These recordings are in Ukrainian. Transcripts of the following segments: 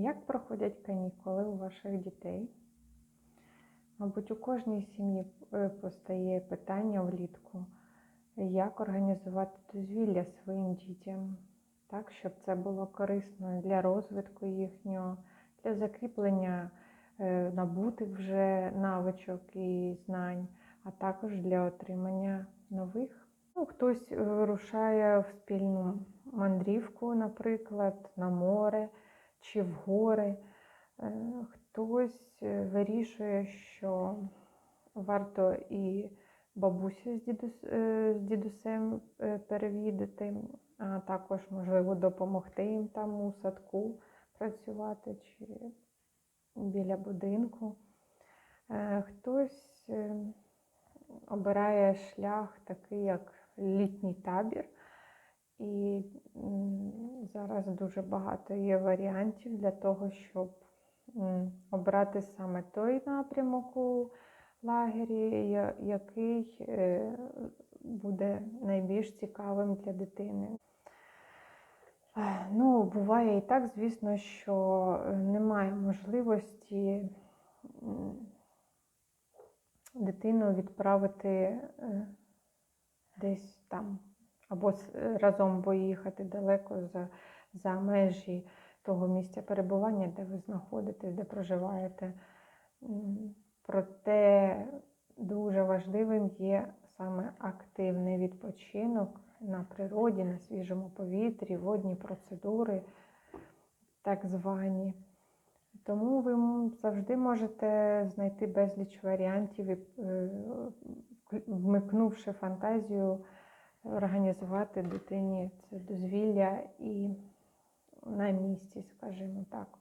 Як проходять канікули у ваших дітей? Мабуть, у кожній сім'ї е, постає питання влітку, як організувати дозвілля своїм дітям, так, щоб це було корисно для розвитку їхнього, для закріплення е, набутих вже навичок і знань, а також для отримання нових. Ну, хтось вирушає в спільну мандрівку, наприклад, на море чи в гори. Е, Хтось е, вирішує, що варто і бабусю з, дідус, е, з дідусем перевідати, а також, можливо, допомогти їм там у садку працювати чи біля будинку. Хтось обирає шлях такий, як літній табір. І зараз дуже багато є варіантів для того, щоб обрати саме той напрямок у лагері, який е, буде найбільш цікавим для дитини. Ну, буває і так, звісно, що е, немає можливості дитину відправити е, десь там або е, разом поїхати далеко за, за межі того місця перебування, де ви знаходитесь, де проживаєте. Проте дуже важливим є саме активний відпочинок на природі, на свіжому повітрі, водні процедури, так звані. Тому ви завжди можете знайти безліч варіантів, е, вмикнувши фантазію, організувати дитині це дозвілля і на місці, скажімо так.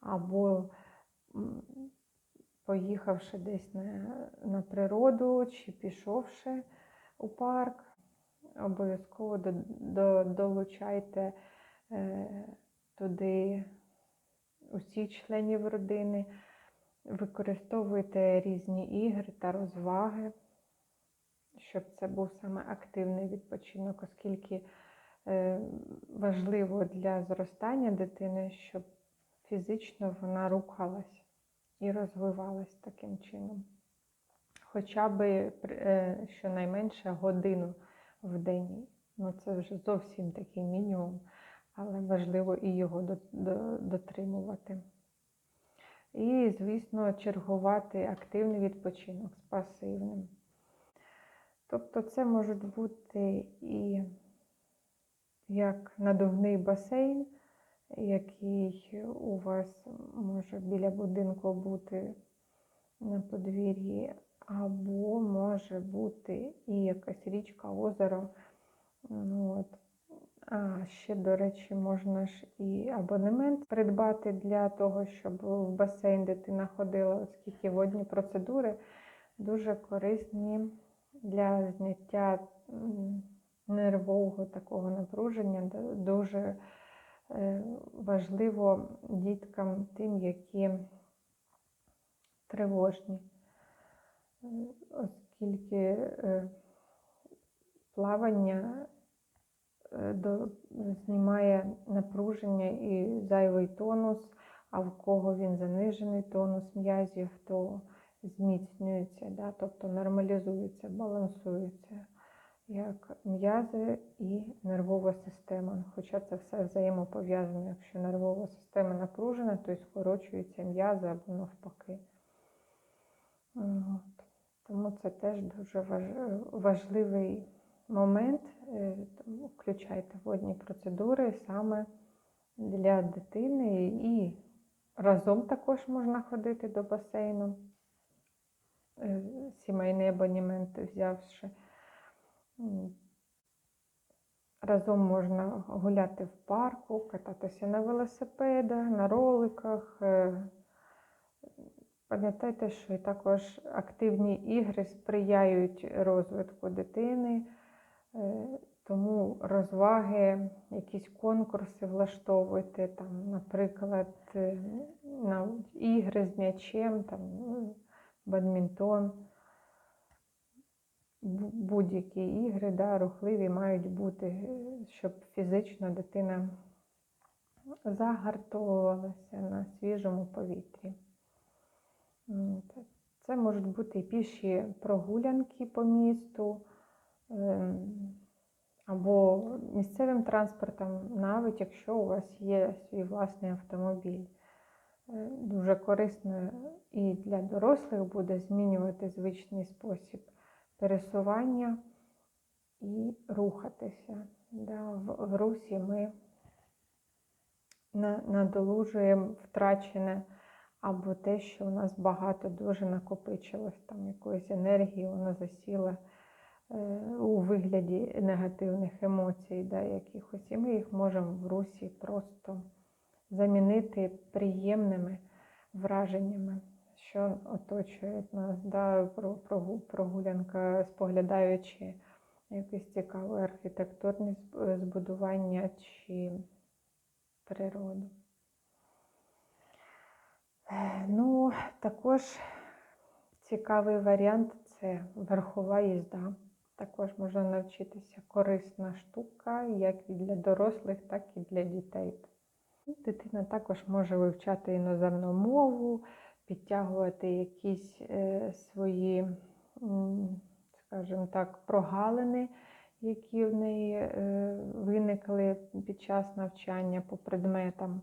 Або поїхавши десь на, на природу чи пішовши у парк, обов'язково до, до, долучайте е, туди усіх членів родини, використовуйте різні ігри та розваги, щоб це був саме активний відпочинок, оскільки е, важливо для зростання дитини, щоб фізично вона рухалась і розвивалась таким чином. Хоча б е, щонайменше годину в день. Ну, це вже зовсім такий мінімум, але важливо і його до- до- дотримувати. І, звісно, чергувати активний відпочинок з пасивним. Тобто це можуть бути і як надувний басейн, який у вас може біля будинку бути на подвір'ї, або може бути і якась річка, озеро. Ну, от. А ще, до речі, можна ж і абонемент придбати для того, щоб в басейн дитина ходила, оскільки водні процедури дуже корисні для зняття нервового такого напруження. Дуже е, важливо діткам тим, які тривожні, Е, оскільки е, плавання знімає напруження і зайвий тонус, а в кого він занижений тонус м'язів, то зміцнюється, да, тобто нормалізується, балансується як м'язи і нервова система. Хоча це все взаємопов'язано. Якщо нервова система напружена, то й скорочуються м'язи або навпаки. От. Тому це теж дуже важ- важливий момент. Е, тому Включайте водні процедури саме для дитини і разом також можна ходити до басейну, сімейний абонемент взявши. Разом можна гуляти в парку, кататися на велосипедах, на роликах. е, Пам'ятайте, що також активні ігри сприяють розвитку дитини, е, тому розваги, якісь конкурси влаштовуйте, там, наприклад, е, на ігри з м'ячем, там, ну, бадмінтон. Будь-які ігри, да, рухливі мають бути, е, щоб фізично дитина загартовувалися на свіжому повітрі. Це- Це можуть бути і піші прогулянки по місту, ем, або місцевим транспортом, навіть якщо у вас є свій власний автомобіль. Е, Дуже корисно і для дорослих буде змінювати звичний спосіб пересування і рухатися. Да, в, в русі ми надолужуємо втрачене або те, що у нас багато дуже накопичилось, там якоїсь енергії, воно засіло е, у вигляді негативних емоцій, да, якихось. І ми їх можемо в русі просто замінити приємними враженнями, що оточують нас, да, про- прогулянка, споглядаючи якесь цікаве архітектурне збудування чи природу. Ну, також цікавий варіант це верхова їзда. Також можна навчитися корисна штука, як і для дорослих, так і для дітей. Дитина також може вивчати іноземну мову, підтягувати якісь е, свої, скажімо так, прогалини, які в неї е, виникли під час навчання по предметам.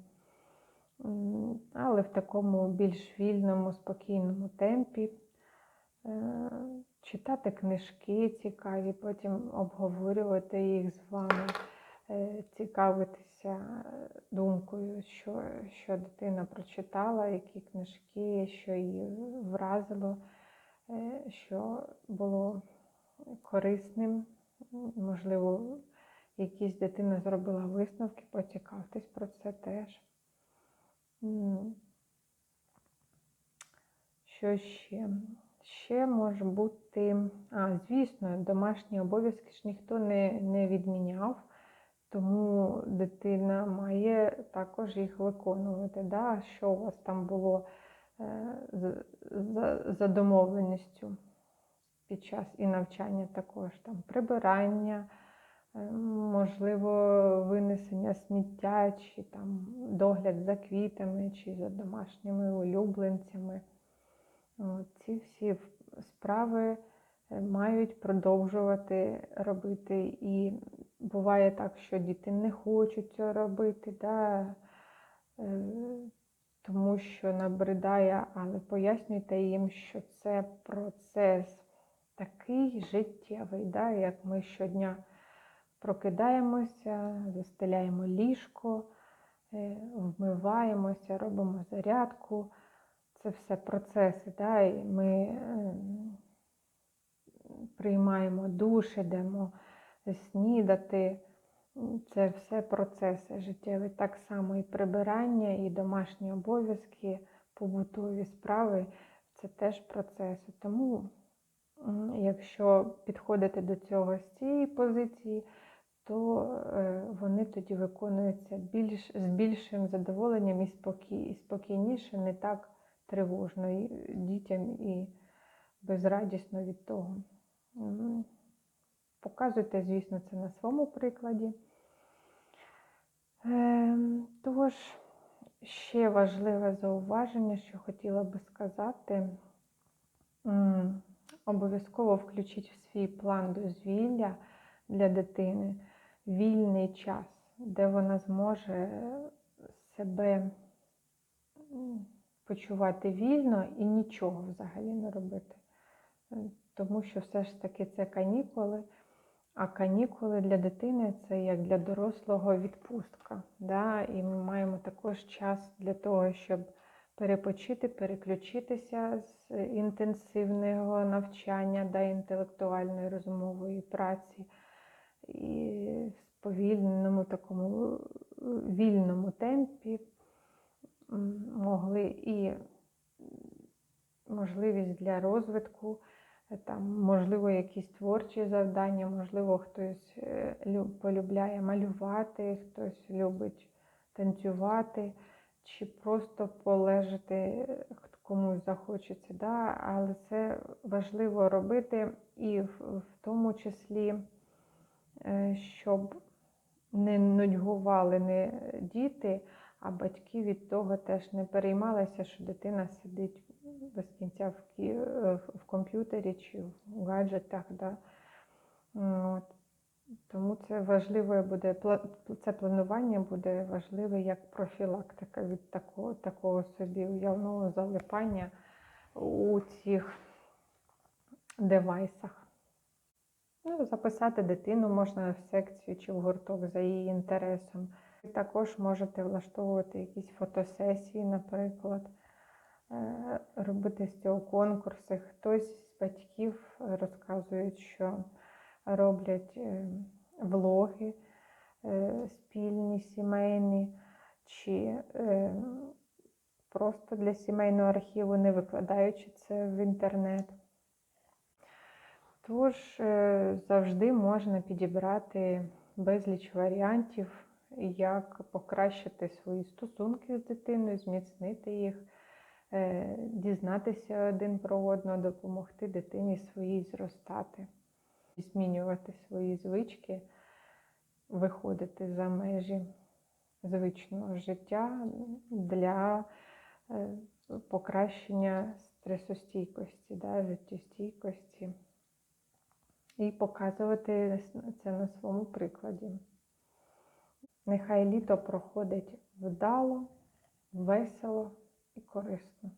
Але в такому більш вільному, спокійному темпі. Е, Читати книжки цікаві, потім обговорювати їх з вами, цікавитися е, думкою, що, що дитина прочитала, які книжки, що її вразило, е, що було корисним. Можливо, якісь дитина зробила висновки, поцікавтесь про це теж. Що ще? Ще може бути, а, звісно, домашні обов'язки ж ніхто не, не відміняв, тому дитина має також їх виконувати. Да? Що у вас там було е, за, домовленістю під час і навчання також там прибирання, е, можливо, винесення сміття, чи там догляд за квітами, чи за домашніми улюбленцями. Ці всі справи е, мають продовжувати робити. І буває так, що діти не хочуть робити, да, е, тому що набридає, але пояснюйте їм, що це процес такий життєвий, да, як ми щодня прокидаємося, застеляємо ліжко, е, вмиваємося, робимо зарядку. Це все процеси, да, і ми е, приймаємо душ, йдемо снідати. Це все процеси життєві. Так само і прибирання, і домашні обов'язки, побутові справи це теж процеси. Тому, якщо підходити до цього з цієї позиції, то е, вони тоді виконуються більш, з більшим задоволенням і спокій, і спокійніше, не так тривожно і дітям і безрадісно від того. Показуйте, звісно, це на своєму прикладі. Ем, Тож, ще важливе зауваження, що хотіла би сказати. Обов'язково включіть в свій план дозвілля для дитини вільний час, де вона зможе себе почувати вільно і нічого взагалі не робити. Е, Тому що все ж таки це канікули, а канікули для дитини це як для дорослого відпустка. Да? І ми маємо також час для того, щоб перепочити, переключитися з інтенсивного навчання да, інтелектуальної розумової праці і в повільному такому вільному темпі могли і можливість для розвитку, там, можливо, якісь творчі завдання, можливо, хтось е, полюбляє малювати, хтось любить танцювати, чи просто полежати комусь захочеться. Да? Але це важливо робити і в, в тому числі, е, щоб не нудьгували не діти, а батьки від того теж не переймалися, що дитина сидить без кінця в, кі- е, в комп'ютері чи в гаджетах. Да. От. Тому це важливо буде, це планування буде важливе як профілактика від такого, такого собі уявного залипання у цих девайсах. Ну, записати дитину можна в секцію чи в гурток за її інтересом. Ви також можете влаштовувати якісь фотосесії, наприклад, робити з цього конкурси. Хтось з батьків розказують, що роблять е, влоги е, спільні, сімейні, чи е, просто для сімейного архіву, не викладаючи це в інтернет. Тож е, завжди можна підібрати безліч варіантів, як покращити свої стосунки з дитиною, зміцнити їх, е, дізнатися один про одного, допомогти дитині своїй зростати, змінювати свої звички, виходити за межі звичного життя для е, покращення стресостійкості, да, життєстійкості і показувати це на своєму прикладі. Нехай літо проходить вдало, весело і корисно.